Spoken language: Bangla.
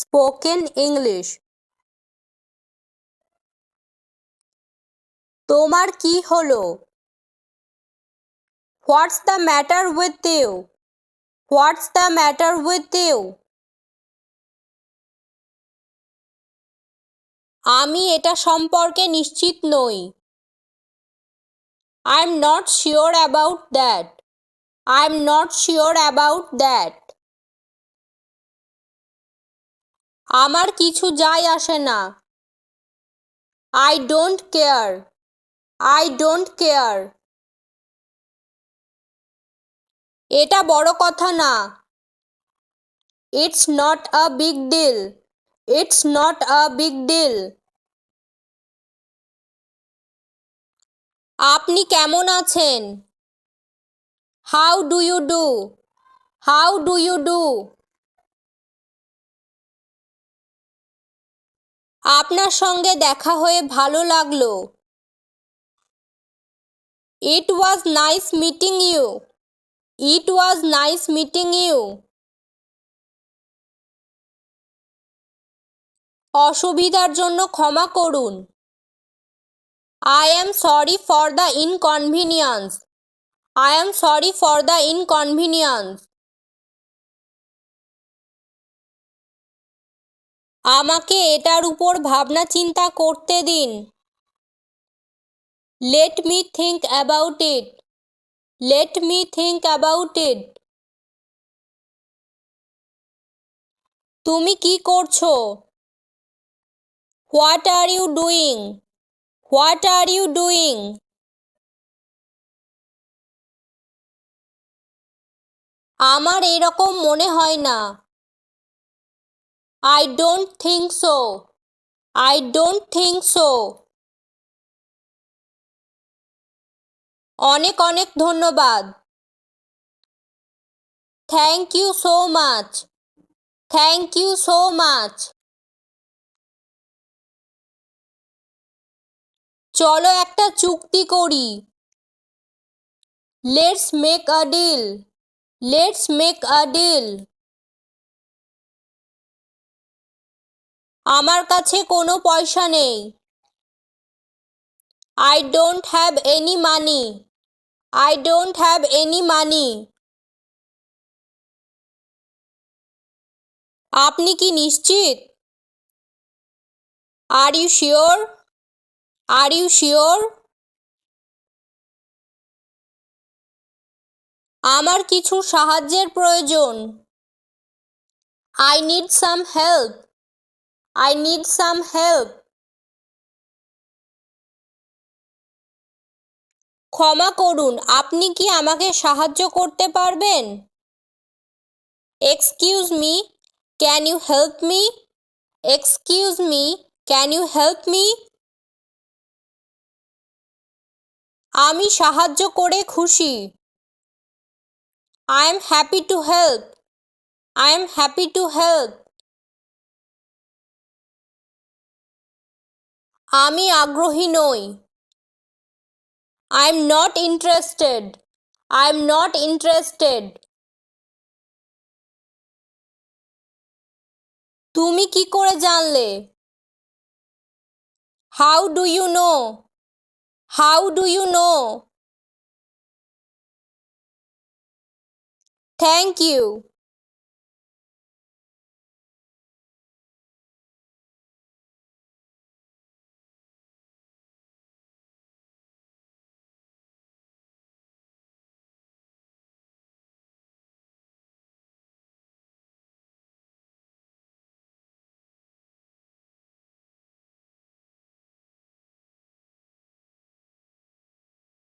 Spoken English. তোমার কি হলো? What's the matter with you? What's the matter with you? আমি এটা সম্পর্কে নিশ্চিত নই। I am not sure about that I am not sure about that আমার কিছু যায় আসে না। I don't care I don't care এটা বড় কথা না। It's not a big deal it's not a big deal আপনি কেমন আছেন? How do you do how do you do আপনার সঙ্গে দেখা হয়ে ভালো লাগল। It was nice meeting you it was nice meeting you অসুবিধার জন্য ক্ষমা করুন। I am sorry for the inconvenience I am sorry for the inconvenience আমাকে এটার উপর ভাবনা চিন্তা করতে দিন। Let me think about it let me think about it তুমি কি করছ? What are you doing what are you doing আমার এরকম মনে হয় না। I don't think so I don't think so অনেক অনেক ধন্যবাদ। Thank you so much thank you so much চলো একটা চুক্তি করি। Let's make a deal let's make a deal আমার কাছে কোনো পয়সা নেই। I don't have any money I don't have any money আপনি কি নিশ্চিত? Are you sure are you sure আমার কিছু সাহায্যের প্রয়োজন। I need some help I need some help ক্ষমা করুন, আপনি কি আমাকে সাহায্য করতে পারবেন? Excuse me can you help me excuse me can you help me আমি সাহায্য করে খুশি। I am happy to help I am happy to help আমি আগ্রহী নই। I am not interested I am not interested তুমি কি করে জানলে? How do you know how do you know thank you